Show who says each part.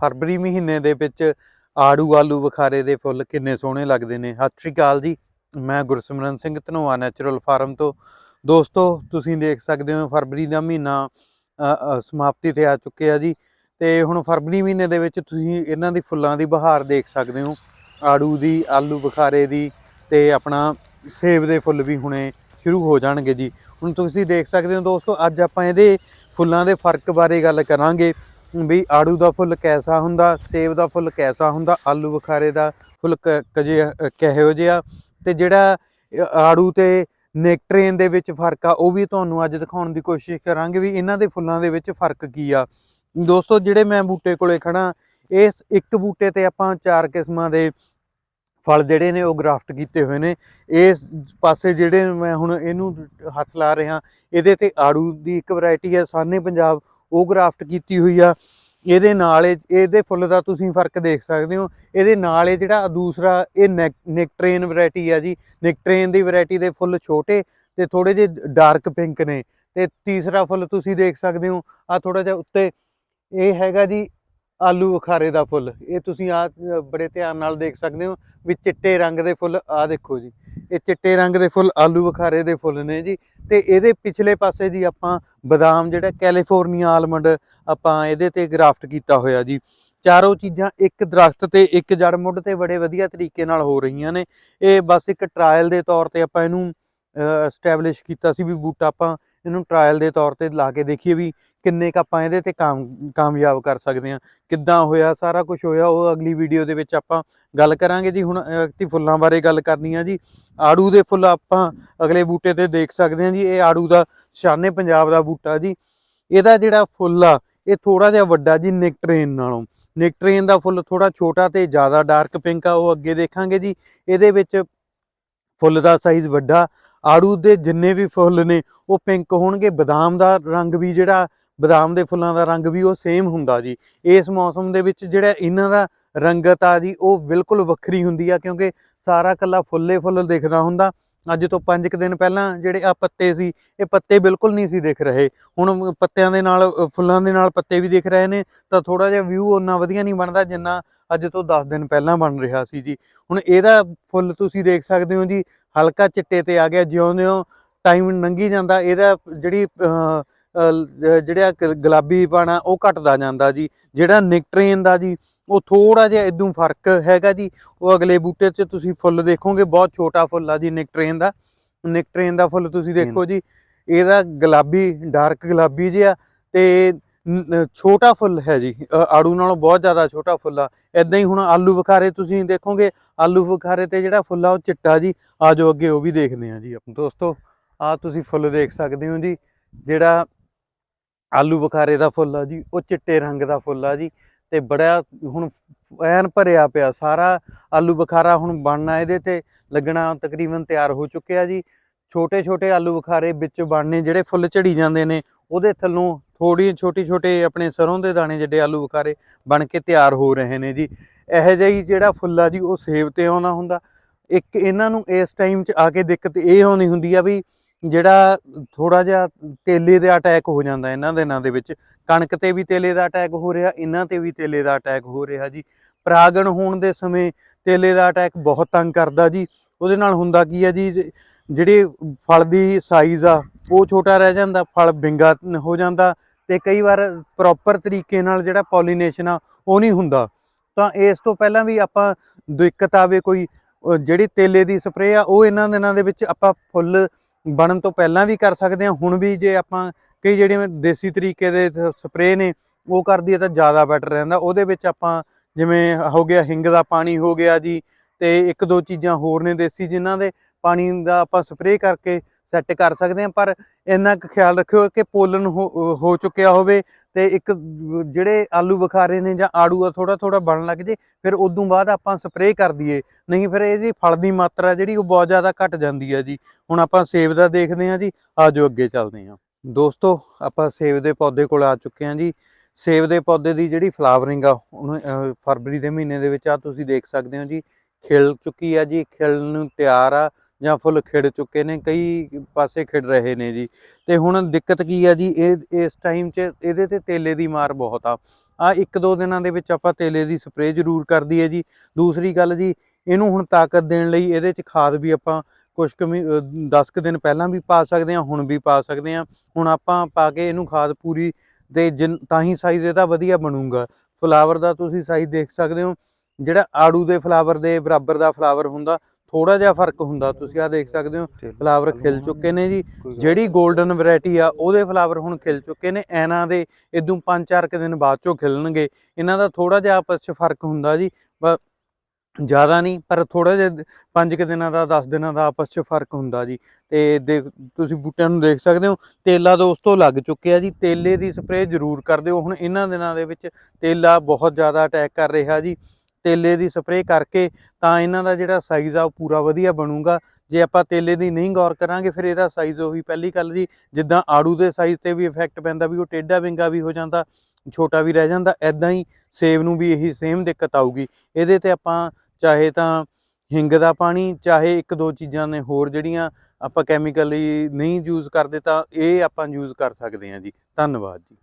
Speaker 1: ਫਰਵਰੀ ਮਹੀਨੇ ਦੇ ਵਿੱਚ ਆੜੂ ਆਲੂ ਬੁਖਾਰੇ ਦੇ ਫੁੱਲ ਕਿੰਨੇ ਸੋਹਣੇ ਲੱਗਦੇ ਨੇ। ਸਤਿ ਸ਼੍ਰੀ ਅਕਾਲ ਜੀ। ਮੈਂ ਗੁਰਸਿਮਰਨ ਸਿੰਘ, ਧਨੋਆ ਨੈਚੁਰਲ ਫਾਰਮ ਤੋਂ। ਦੋਸਤੋ, ਤੁਸੀਂ ਦੇਖ ਸਕਦੇ ਹੋ ਫਰਵਰੀ ਦਾ ਮਹੀਨਾ ਸਮਾਪਤੀ ਤੇ ਆ ਚੁੱਕਿਆ ਜੀ। ਤੇ ਹੁਣ ਫਰਵਰੀ ਮਹੀਨੇ ਦੇ ਵਿੱਚ ਤੁਸੀਂ ਇਹਨਾਂ ਦੀ ਫੁੱਲਾਂ ਦੀ ਬਹਾਰ ਦੇਖ ਸਕਦੇ ਹੋ। ਆੜੂ ਦੀ, ਆਲੂ ਬੁਖਾਰੇ ਦੀ ਤੇ ਆਪਣਾ ਸੇਬ ਦੇ ਫੁੱਲ ਵੀ ਹੁਣੇ ਸ਼ੁਰੂ ਹੋ ਜਾਣਗੇ ਜੀ। ਹੁਣ ਤੁਸੀਂ ਦੇਖ ਸਕਦੇ ਹੋ ਦੋਸਤੋ, ਅੱਜ ਆਪਾਂ ਇਹਦੇ ਫੁੱਲਾਂ ਦੇ ਫ਼ਰਕ ਬਾਰੇ ਗੱਲ ਕਰਾਂਗੇ। ਵੀ ਆੜੂ ਦਾ ਫੁੱਲ ਕੈਸਾ ਹੁੰਦਾ ਸੇਬ ਦਾ ਫੁੱਲ ਕੈਸਾ ਹੁੰਦਾ ਆਲੂ ਬੁਖਾਰੇ ਦਾ ਫੁੱਲ ਕ- ਕਜੇ ਅ, ਕਿਹੋ ਜਿਹਾ ਤੇ ਜਿਹੜਾ ਆੜੂ ਤੇ ਨੈਕਟ੍ਰੇਨ ਦੇ ਵਿੱਚ ਫ਼ਰਕ ਆ ਉਹ ਵੀ ਤੁਹਾਨੂੰ ਅੱਜ ਦਿਖਾਉਣ ਦੀ ਕੋਸ਼ਿਸ਼ ਕਰਾਂਗੇ ਵੀ ਇਹਨਾਂ ਦੇ ਫੁੱਲਾਂ ਦੇ ਵਿੱਚ ਫ਼ਰਕ ਕੀ ਆ। ਦੋਸਤੋ ਜਿਹੜੇ ਮੈਂ ਬੂਟੇ ਕੋਲੇ ਖੜਾ ਇਸ ਇੱਕ ਬੂਟੇ ਤੇ ਆਪਾਂ ਚਾਰ ਕਿਸਮਾਂ ਦੇ ਫਲ ਜਿਹੜੇ ਨੇ ਉਹ ਗ੍ਰਾਫਟ ਕੀਤੇ ਹੋਏ ਨੇ। ਇਸ ਪਾਸੇ ਜਿਹੜੇ ਮੈਂ ਹੁਣ ਇਹਨੂੰ ਹੱਥ ਲਾ ਰਿਹਾ ਇਹਦੇ ਤੇ ਆੜੂ ਦੀ ਇੱਕ ਵੈਰਾਈਟੀ ਹੈ ਸਾਨੇ ਪੰਜਾਬ ਉਹ ਗ੍ਰਾਫਟ ਕੀਤੀ ਹੋਈ ਆ, ਇਹਦੇ ਨਾਲ ਇਹਦੇ ਫੁੱਲ ਦਾ ਤੁਸੀਂ ਫ਼ਰਕ ਦੇਖ ਸਕਦੇ ਹੋ, ਇਹਦੇ ਨਾਲ ਇਹ ਜਿਹੜਾ ਦੂਸਰਾ, ਇਹ ਨੈਕ- ਨੈਕਟ੍ਰੇਨ ਵੈਰਾਈਟੀ ਆ ਜੀ, ਨੈਕਟ੍ਰੇਨ ਦੀ ਵੈਰਾਈਟੀ ਦੇ ਫੁੱਲ ਛੋਟੇ ਤੇ ਥੋੜੇ ਜਿਹੇ ਡਾਰਕ ਪਿੰਕ ਨੇ ਤੇ ਤੀਸਰਾ ਫੁੱਲ ਤੁਸੀਂ ਦੇਖ ਸਕਦੇ ਹੋ ਆ ਥੋੜਾ ਜਿਹਾ ਉੱਤੇ, ਇਹ ਹੈਗਾ ਜੀ ਆਲੂ ਬੁਖਾਰੇ ਦਾ ਫੁੱਲ, ਇਹ ਤੁਸੀਂ ਆ ਬੜੇ ਧਿਆਨ ਨਾਲ ਦੇਖ ਸਕਦੇ ਹੋ, ਵੀ ਚਿੱਟੇ ਰੰਗ ਦੇ ਫੁੱਲ ਆ ਦੇਖੋ ਜੀ ਇਹ ਚਿੱਟੇ ਰੰਗ ਦੇ ਫੁੱਲ, ਆਲੂ ਬੁਖਾਰੇ ਦੇ ਫੁੱਲ ਨੇ ਜੀ। ਤੇ ਇਹਦੇ ਪਿਛਲੇ ਪਾਸੇ ਜੀ ਆਪਾਂ ਬਦਾਮ ਜਿਹੜਾ ਕੈਲੀਫੋਰਨੀਆ ਆਲਮੰਡ ਆਪਾਂ ਇਹਦੇ ਤੇ ਗ੍ਰਾਫਟ ਕੀਤਾ ਹੋਇਆ ਜੀ। ਚਾਰੋਂ ਚੀਜ਼ਾਂ ਇੱਕ ਦਰਖਤ ਤੇ ਇੱਕ ਜੜ ਮੁੱਢ ਤੇ ਬੜੇ ਵਧੀਆ ਤਰੀਕੇ ਨਾਲ ਹੋ ਰਹੀਆਂ ਨੇ। ਇਹ ਬਸ ਇੱਕ ਟਰਾਇਲ ਦੇ ਤੌਰ ਤੇ ਆਪਾਂ ਇਹਨੂੰ ਸਟੈਬਲਿਸ਼ ਕੀਤਾ ਸੀ ਵੀ ਬੂਟਾ ਆਪਾਂ ਇਹਨੂੰ ਟਰਾਇਲ ਦੇ ਤੌਰ ਤੇ ਲਾ ਕੇ ਦੇਖੀਏ ਵੀ ਕਿੰਨੇ ਕ ਆਪਾਂ ਇਹਦੇ ਤੇ ਕਾਮ, ਕਾਮਯਾਬ ਕਰ ਸਕਦੇ ਹਾਂ। ਕਿੱਦਾਂ ਹੋਇਆ, ਸਾਰਾ ਕੁਝ ਹੋਇਆ, ਉਹ ਅਗਲੀ ਵੀਡੀਓ ਦੇ ਵਿੱਚ ਆਪਾਂ ਗੱਲ ਕਰਾਂਗੇ ਜੀ। ਹੁਣ ਅਗਤੀ ਫੁੱਲਾਂ ਬਾਰੇ ਗੱਲ ਕਰਨੀ ਆ ਜੀ। ਆੜੂ ਦੇ ਫੁੱਲ ਆਪਾਂ ਅਗਲੇ ਬੂਟੇ ਤੇ ਦੇਖ ਸਕਦੇ ਹਾਂ ਜੀ। ਇਹ ਆੜੂ ਦਾ ਸ਼ਾਨੇ ਪੰਜਾਬ ਦਾ ਬੂਟਾ ਜੀ। ਇਹਦਾ ਜਿਹੜਾ ਫੁੱਲ ਆ, ਇਹ ਥੋੜਾ ਜਿਹਾ ਵੱਡਾ ਜੀ, ਨਿਕਟ੍ਰੇਨ ਨਾਲੋਂ। ਨਿਕਟ੍ਰੇਨ ਦਾ ਫੁੱਲ ਥੋੜਾ ਛੋਟਾ ਤੇ ਜ਼ਿਆਦਾ ਡਾਰਕ ਪਿੰਕ ਆ, ਉਹ ਅੱਗੇ ਦੇਖਾਂਗੇ ਜੀ। ਇਹਦੇ ਵਿੱਚ ਫੁੱਲ ਦਾ ਸਾਈਜ਼ ਵੱਡਾ। ਆੜੂ ਦੇ ਜਿੰਨੇ ਵੀ ਫੁੱਲ ਨੇ, ਉਹ ਪਿੰਕ ਹੋਣਗੇ। ਬਦਾਮ ਦਾ ਰੰਗ ਵੀ ਜਿਹੜਾ ਬਦਾਮ ਦੇ ਫੁੱਲਾਂ ਦਾ ਰੰਗ ਵੀ ਉਹ ਸੇਮ ਹੁੰਦਾ ਜੀ। ਇਸ ਮੌਸਮ ਦੇ ਵਿੱਚ ਜਿਹੜਾ ਇਹਨਾਂ ਦਾ ਰੰਗਤ ਆ ਜੀ, ਉਹ ਬਿਲਕੁਲ ਵੱਖਰੀ ਹੁੰਦੀ ਆ ਕਿਉਂਕਿ ਸਾਰਾ ਕੱਲਾ ਫੁੱਲੇ ਫੁੱਲ ਦਿਖਦਾ ਹੁੰਦਾ। ਅੱਜ ਤੋਂ 5 ਦਿਨ ਪਹਿਲਾਂ ਜਿਹੜੇ ਆ ਪੱਤੇ ਸੀ, ਇਹ ਪੱਤੇ ਬਿਲਕੁਲ ਨਹੀਂ ਸੀ ਦਿਖ ਰਹੇ। ਹੁਣ ਪੱਤਿਆਂ ਦੇ ਨਾਲ, ਫੁੱਲਾਂ ਦੇ ਨਾਲ ਪੱਤੇ ਵੀ ਦਿਖ ਰਹੇ ਨੇ, ਤਾਂ ਥੋੜਾ ਜਿਹਾ ਵਿਊ ਉਹਨਾਂ ਵਧੀਆ ਨਹੀਂ ਬਣਦਾ ਜਿੰਨਾ ਅੱਜ ਤੋਂ 10 ਦਿਨ ਪਹਿਲਾਂ ਬਣ ਰਿਹਾ ਸੀ ਜੀ। ਹੁਣ ਇਹਦਾ ਫੁੱਲ ਤੁਸੀਂ ਦੇਖ ਸਕਦੇ ਹੋ ਜੀ, ਹਲਕਾ ਚਿੱਟੇ ਤੇ ਆ ਗਿਆ, ਜਿਉਂ-ਜਿਉਂ ਟਾਈਮ ਲੰਘੀ ਜਾਂਦਾ, ਇਹਦਾ ਜਿਹੜੀ ਜਿਹੜਾ ਗੁਲਾਬੀ ਪਾਣਾ ਉਹ ਘਟਦਾ ਜਾਂਦਾ ਜੀ। ਜਿਹੜਾ ਨਿਕਟ੍ਰੇਨ ਦਾ ਜੀ ਉਹ ਥੋੜਾ ਜਿਹਾ ਇਦੋਂ ਫ਼ਰਕ ਹੈਗਾ ਜੀ। ਉਹ ਅਗਲੇ ਬੂਟੇ 'ਚ ਤੁਸੀਂ ਫੁੱਲ ਦੇਖੋਗੇ ਬਹੁਤ ਛੋਟਾ ਫੁੱਲ ਆ ਜੀ ਨਿਕਟ੍ਰੇਨ ਦਾ। ਨਿਕਟ੍ਰੇਨ ਦਾ ਫੁੱਲ ਤੁਸੀਂ ਦੇਖੋ ਜੀ ਇਹਦਾ ਗੁਲਾਬੀ ਡਾਰਕ ਗੁਲਾਬੀ ਜਿਹਾ ਤੇ ਛੋਟਾ ਫੁੱਲ ਹੈ ਜੀ। ਆੜੂ ਨਾਲੋਂ ਬਹੁਤ ਜ਼ਿਆਦਾ ਛੋਟਾ ਫੁੱਲ ਆ। ਇਦਾਂ ਹੀ ਹੁਣ ਆਲੂ ਬੁਖਾਰੇ ਤੁਸੀਂ ਦੇਖੋਗੇ ਆਲੂ ਬੁਖਾਰੇ ਤੇ ਜਿਹੜਾ ਫੁੱਲ ਆ ਉਹ ਚਿੱਟਾ ਜੀ। ਆ ਜਾਓ ਅੱਗੇ ਉਹ ਵੀ ਦੇਖਦੇ ਆ ਜੀ ਦੋਸਤੋ ਆ ਤੁਸੀਂ ਫੁੱਲ ਦੇਖ ਸਕਦੇ ਹੋ ਜੀ ਜਿਹੜਾ ਆਲੂ ਬੁਖਾਰੇ ਦਾ ਫੁੱਲ ਆ ਜੀ, ਉਹ ਚਿੱਟੇ ਰੰਗ ਦਾ ਫੁੱਲ ਆ ਜੀ ਤੇ ਬੜਾ ਹੁਣ ਐਨ ਭਰਿਆ ਪਿਆ, ਸਾਰਾ ਆਲੂ ਬੁਖਾਰਾ ਹੁਣ ਬਣਨਾ ਇਹਦੇ ਤੇ ਲੱਗਣਾ ਤਕਰੀਬਨ ਤਿਆਰ ਹੋ ਚੁੱਕਿਆ ਜੀ। ਛੋਟੇ ਛੋਟੇ ਆਲੂ ਬੁਖਾਰੇ ਵਿੱਚ ਬਣਨੇ ਜਿਹੜੇ ਫੁੱਲ ਝੜੀ ਜਾਂਦੇ ਨੇ, ਉਹਦੇ ਥੱਲੋਂ ਥੋੜੀ ਛੋਟੀ ਛੋਟੇ ਆਪਣੇ ਸਰੋਂ ਦੇ ਦਾਣੇ ਜਿਹੜੇ ਆਲੂ ਬੁਖਾਰੇ ਬਣ ਕੇ ਤਿਆਰ ਹੋ ਰਹੇ ਨੇ ਜੀ। ਇਹੋ ਜਿਹਾ ਹੀ ਜਿਹੜਾ ਫੁੱਲ ਆ ਜੀ, ਉਹ ਸੇਬ ਤੇ ਆਉਣਾ ਹੁੰਦਾ। ਇੱਕ ਇਹਨਾਂ ਨੂੰ ਇਸ ਟਾਈਮ 'ਚ ਆ ਕੇ ਦਿੱਕਤ ਇਹ ਆਉਣੀ ਹੁੰਦੀ ਆ ਵੀ ਜਿਹੜਾ ਥੋੜਾ ਜਿਹਾ ਤੇਲੇ ਦਾ ਅਟੈਕ ਹੋ ਜਾਂਦਾ ਇਹਨਾਂ ਦਿਨਾਂ ਦੇ ਵਿੱਚ, ਕਣਕ ਤੇ ਵੀ ਤੇਲੇ ਦਾ ਅਟੈਕ ਹੋ ਰਿਹਾ ਇਹਨਾਂ ਤੇ ਵੀ ਤੇਲੇ ਦਾ ਅਟੈਕ ਹੋ ਰਿਹਾ ਜੀ। ਪਰਾਗਣ ਹੋਣ ਦੇ ਸਮੇਂ ਤੇਲੇ ਦਾ ਅਟੈਕ ਬਹੁਤ ਤੰਗ ਕਰਦਾ ਜੀ। ਉਹਦੇ ਨਾਲ ਹੁੰਦਾ ਕੀ ਹੈ ਜੀ ਜਿਹੜੇ ਫਲ ਦੀ ਸਾਈਜ਼ ਆ, ਉਹ ਛੋਟਾ ਰਹਿ ਜਾਂਦਾ, ਫਲ ਬਿੰਗਾ ਹੋ ਜਾਂਦਾ ਤੇ ਕਈ ਵਾਰ ਪ੍ਰੋਪਰ ਤਰੀਕੇ ਨਾਲ ਜਿਹੜਾ ਪੋਲੀਨੇਸ਼ਨ ਆ, ਉਹ ਨਹੀਂ ਹੁੰਦਾ। ਤਾਂ ਇਸ ਤੋਂ ਪਹਿਲਾਂ ਵੀ ਆਪਾਂ ਦਿੱਕਤ ਆਵੇ ਕੋਈ ਜਿਹੜੀ ਤੇਲੇ ਦੀ ਸਪਰੇਅ ਆ, ਉਹ ਇਹਨਾਂ ਦਿਨਾਂ ਦੇ ਵਿੱਚ ਆਪਾਂ ਫੁੱਲ ਬਣਨ ਤੋਂ ਪਹਿਲਾਂ ਵੀ ਕਰ ਸਕਦੇ ਹਾਂ, ਹੁਣ ਵੀ ਜੇ ਆਪਾਂ ਕਈ ਜਿਹੜੀਆਂ ਦੇਸੀ ਤਰੀਕੇ ਦੇ ਸਪਰੇਅ ਨੇ, ਉਹ ਕਰਦੀ ਹੈ ਤਾਂ ਜ਼ਿਆਦਾ ਬੈਟਰ ਰਹਿੰਦਾ। ਉਹਦੇ ਵਿੱਚ ਆਪਾਂ ਜਿਵੇਂ ਹੋ ਗਿਆ ਹਿੰਗ ਦਾ ਪਾਣੀ ਹੋ ਗਿਆ ਜੀ, ਤੇ ਇੱਕ ਦੋ ਚੀਜ਼ਾਂ ਹੋਰ ਨੇ ਦੇਸੀ ਜਿਨ੍ਹਾਂ ਦੇ ਪਾਣੀ ਦਾ ਆਪਾਂ ਸਪਰੇਅ ਕਰਕੇ ਸੈੱਟ ਕਰ ਸਕਦੇ ਹਾਂ। ਪਰ ਇੰਨਾ ਕੁ ਖਿਆਲ ਰੱਖਿਓ ਕਿ ਪੋਲਨ ਹੋ ਹੋ ਚੁੱਕਿਆ ਹੋਵੇ ਤੇ ਇੱਕ ਜਿਹੜੇ ਆਲੂ ਬੁਖਾਰੇ ਨੇ ਜਾਂ ਆੜੂ ਆ ਥੋੜਾ ਥੋੜਾ ਬਣਨ ਲੱਗ ਜੇ, ਫਿਰ ਉਦੋਂ ਬਾਅਦ ਆਪਾਂ ਸਪਰੇਅ ਕਰ ਦਈਏ। ਨਹੀਂ ਫਿਰ ਇਹਦੀ ਫਲ ਦੀ ਮਾਤਰਾ ਜਿਹੜੀ ਉਹ ਬਹੁਤ ਜ਼ਿਆਦਾ ਘਟ ਜਾਂਦੀ ਹੈ ਜੀ। ਹੁਣ ਆਪਾਂ ਸੇਬ ਦਾ ਦੇਖਦੇ ਹਾਂ ਜੀ। ਆਜੋ ਅੱਗੇ ਚੱਲਦੇ ਹਾਂ। ਦੋਸਤੋ, ਆਪਾਂ ਸੇਬ ਦੇ ਪੌਦੇ ਕੋਲ ਆ ਚੁੱਕੇ ਹਾਂ ਜੀ। ਸੇਬ ਦੇ ਪੌਦੇ ਦੀ ਜਿਹੜੀ ਫਲਾਵਰਿੰਗ ਆ, ਉਹਨੂੰ ਫਰਵਰੀ ਦੇ ਮਹੀਨੇ ਦੇ ਵਿੱਚ ਆ, ਤੁਸੀਂ ਦੇਖ ਸਕਦੇ ਹੋ ਜੀ। ਖਿਲ ਚੁੱਕੀ ਆ ਜੀ, ਖਿਲਣ ਨੂੰ ਤਿਆਰ ਆ। ਜਾਂ ਫੁੱਲ ਖਿੜ ਚੁੱਕੇ ਨੇ, ਕਈ ਪਾਸੇ ਖਿੜ ਰਹੇ ਨੇ ਜੀ। ਤੇ ਹੁਣ ਦਿੱਕਤ ਕੀ ਆ ਜੀ, ਇਹ, ਇਸ ਟਾਈਮ 'ਚ ਇਹਦੇ ਤੇ ਤੇਲੇ ਦੀ ਮਾਰ ਬਹੁਤ ਆ। ਆ ਇੱਕ ਦੋ ਦਿਨਾਂ ਦੇ ਵਿੱਚ ਆਪਾਂ ਤੇਲੇ ਦੀ ਸਪਰੇਅ ਜ਼ਰੂਰ ਕਰ ਦਈਏ ਜੀ। ਦੂਸਰੀ ਗੱਲ ਜੀ, ਇਹਨੂੰ ਹੁਣ ਤਾਕਤ ਦੇਣ ਲਈ ਇਹਦੇ 'ਚ ਖਾਦ ਵੀ ਆਪਾਂ ਕੁਝ ਕੁ 10 ਕੁ ਦਿਨ ਪਹਿਲਾਂ ਵੀ ਪਾ ਸਕਦੇ ਹਾਂ, ਹੁਣ ਵੀ ਪਾ ਸਕਦੇ ਹਾਂ। ਹੁਣ ਆਪਾਂ ਪਾ ਕੇ ਇਹਨੂੰ ਖਾਦ ਪੂਰੀ ਤੇ ਜਿਨ, ਤਾਂ ਹੀ ਸਾਈਜ਼ ਇਹਦਾ ਵਧੀਆ ਬਣੂਗਾ। ਫਲਾਵਰ ਦਾ ਤੁਸੀਂ ਸਾਈਜ਼ ਦੇਖ ਸਕਦੇ ਹੋ। ਜਿਹੜਾ ਆੜੂ ਦੇ ਫਲਾਵਰ ਦੇ, ਬਰਾਬਰ ਦਾ ਫਲਾਵਰ ਹੁੰਦਾ ਥੋੜਾ ਜਿਹਾ ਫ਼ਰਕ ਹੁੰਦਾ ਤੁਸੀਂ ਆ ਦੇਖ ਸਕਦੇ ਹੋ ਫਲਾਵਰ ਖਿਲ ਚੁੱਕੇ ਨੇ ਜੀ। ਜਿਹੜੀ 골ਡਨ ਵੈਰਾਈਟੀ ਆ ਉਹਦੇ ਫਲਾਵਰ ਹੁਣ ਖਿਲ ਚੁੱਕੇ ਨੇ ਐਨਾ ਦੇ ਇਦੋਂ 5-4 ਕੁ ਦਿਨ ਬਾਅਦ ਚੋਂ ਖਿਲਣਗੇ। ਇਹਨਾਂ ਦਾ ਥੋੜਾ ਜਿਹਾ ਆਪਸ 'ਚ ਫ਼ਰਕ ਹੁੰਦਾ ਜੀ ਜ਼ਿਆਦਾ ਨਹੀਂ ਪਰ ਥੋੜਾ ਜਿਹਾ 5 ਕੁ ਦਿਨਾਂ ਦਾ 10 ਦਿਨਾਂ ਦਾ ਆਪਸ 'ਚ ਫ਼ਰਕ ਹੁੰਦਾ ਜੀ। ਤੇ ਦੇਖ ਤੁਸੀਂ ਬੂਟਿਆਂ ਨੂੰ ਦੇਖ ਸਕਦੇ ਹੋ ਤੇਲਾ ਦੋਸਤੋ ਲੱਗ ਚੁੱਕਿਆ ਜੀ ਤੇਲੇ ਦੀ ਸਪਰੇਅ ਜ਼ਰੂਰ ਕਰ ਦਿਓ। ਹੁਣ ਇਹਨਾਂ ਦਿਨਾਂ ਦੇ ਵਿੱਚ ਤੇਲਾ ਬਹੁਤ ਜ਼ਿਆਦਾ ਅਟੈਕ ਕਰ ਰਿਹਾ ਜੀ। ਤੇਲੇ ਦੀ ਸਪਰੇਅ ਕਰਕੇ ਤਾਂ ਇਹਨਾਂ ਦਾ ਜਿਹੜਾ ਸਾਈਜ਼ ਆ ਉਹ ਪੂਰਾ ਵਧੀਆ ਬਣੂਗਾ। ਜੇ ਆਪਾਂ ਤੇਲੇ ਦੀ ਨਹੀਂ ਗੌਰ ਕਰਾਂਗੇ, ਫਿਰ ਇਹਦਾ ਸਾਈਜ਼ ਉਹੀ ਪਹਿਲੀ ਗੱਲ ਜੀ, ਜਿੱਦਾਂ ਆੜੂ ਦੇ ਸਾਈਜ਼ ਤੇ ਵੀ ਇਫੈਕਟ ਪੈਂਦਾ ਵੀ ਉਹ ਟੇਢਾ ਵਿੰਗਾ ਵੀ ਹੋ ਜਾਂਦਾ, ਛੋਟਾ ਵੀ ਰਹਿ ਜਾਂਦਾ ਐਦਾਂ ਹੀ ਸੇਬ ਨੂੰ ਵੀ ਇਹੀ ਸੇਮ ਦਿੱਕਤ ਆਊਗੀ। ਇਹਦੇ ਤੇ ਆਪਾਂ ਚਾਹੇ ਤਾਂ ਹਿੰਗ ਦਾ ਪਾਣੀ, ਚਾਹੇ ਇੱਕ ਦੋ ਚੀਜ਼ਾਂ ਨੇ ਹੋਰ ਜਿਹੜੀਆਂ ਆਪਾਂ ਕੈਮੀਕਲੀ ਨਹੀਂ ਯੂਜ਼ ਕਰਦੇ ਤਾਂ ਇਹ ਆਪਾਂ ਯੂਜ਼ ਕਰ ਸਕਦੇ ਹਾਂ ਜੀ। ਧੰਨਵਾਦ ਜੀ।